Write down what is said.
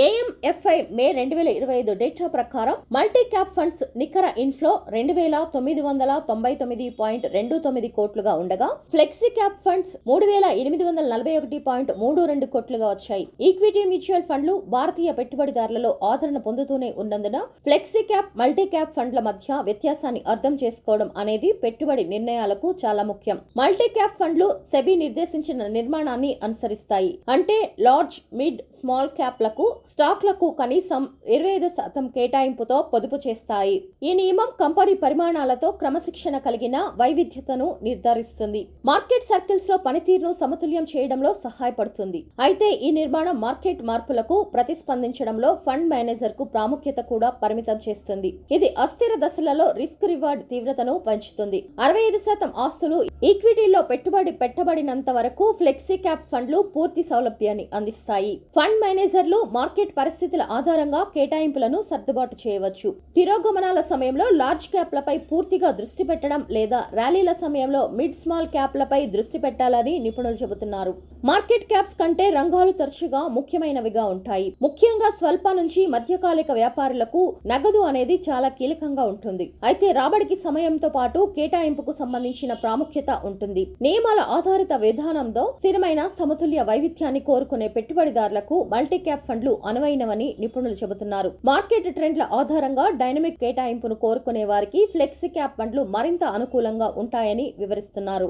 ఏఎంఎఫ్ఐ మే రెండు వేల ఇరవై ఐదు డేటా ప్రకారం మల్టీ క్యాప్ ఫండ్స్ నికర ఇన్ఫ్లో రెండు వేల తొమ్మిది వందల తొంభై తొమ్మిది పాయింట్ రెండు తొమ్మిది కోట్లుగా ఉండగా ఫ్లెక్సీ క్యాప్ ఫండ్స్ మూడు వేల ఎనిమిది వందల నలభై ఒకటి పాయింట్ మూడు రెండు కోట్లుగా వచ్చాయి. ఈక్విటీ మ్యూచువల్ ఫండ్లు భారతీయ పెట్టుబడిదారులలో ఆదరణ పొందుతూనే ఉన్నందున ఫ్లెక్సీ క్యాప్ మల్టీ క్యాప్ ఫండ్ల మధ్య వ్యత్యాసాన్ని అర్థం చేసుకోవడం అనేది పెట్టుబడి నిర్ణయాలకు చాలా ముఖ్యం. మల్టీ క్యాప్ ఫండ్లు సెబీ నిర్దేశించిన నిర్మాణాన్ని అనుసరిస్తాయి. అంటే లార్జ్ మిడ్ స్మాల్ క్యాప్లకు స్టాక్లకు కనీసం ఇరవై ఐదు శాతం కేటాయింపుతో పొదుపు చేస్తాయి. ఈ నియమం కంపెనీ పరిమాణాలతో క్రమశిక్షణ కలిగిన వైవిధ్యతను నిర్ధారిస్తుంది. మార్కెట్ సర్కిల్స్లో పనితీరును సమతుల్యం చేయడంలో సహాయపడుతుంది. అయితే ఈ నిర్మాణం మార్కెట్ మార్పులకు ప్రతిస్పందించడంలో ఫండ్ మేనేజర్కు ప్రాముఖ్యత కూడా పరిమితం చేస్తుంది. ఇది అస్థిర దశలలో రిస్క్ రివార్డ్ తీవ్రతను పెంచుతుంది. అరవై ఐదు శాతం ఆస్తులు ఈక్విటీలో పెట్టుబడి పెట్టబడినంత వరకు ఫ్లెక్సీ క్యాప్ ఫండ్లు పూర్తి సౌలభ్యాన్ని అందిస్తాయి. ఫండ్ మేనేజర్లు మార్కెట్ మార్కెట్ పరిస్థితుల ఆధారంగా కేటాయింపులను సర్దుబాటు చేయవచ్చు. తిరోగమనాల సమయంలో లార్జ్ క్యాప్లపై పూర్తిగా దృష్టి పెట్టడం లేదా ర్యాలీల సమయంలో మిడ్ స్మాల్ క్యాప్లపై దృష్టి పెట్టాలని నిపుణులు చెబుతున్నారు. మార్కెట్ క్యాప్స్ కంటే రంగాలు తరచుగా ముఖ్యమైనవిగా ఉంటాయి. ముఖ్యంగా స్వల్ప నుంచి మధ్యకాలిక వ్యాపారులకు నగదు అనేది చాలా కీలకంగా ఉంటుంది. అయితే రాబడికి సమయంతో పాటు కేటాయింపుకు సంబంధించిన ప్రాముఖ్యత ఉంటుంది. నియమాల ఆధారిత విధానంతో స్థిరమైన సమతుల్య వైవిధ్యాన్ని కోరుకునే పెట్టుబడిదారులకు మల్టీ క్యాప్ ఫండ్లు అనువైనవని నిపుణులు చెబుతున్నారు. మార్కెట్ ట్రెండ్ల ఆధారంగా డైనమిక్ కేటాయింపును కోరుకునే వారికి ఫ్లెక్సీ క్యాప్ పండ్లు మరింత అనుకూలంగా ఉంటాయని వివరిస్తున్నారు.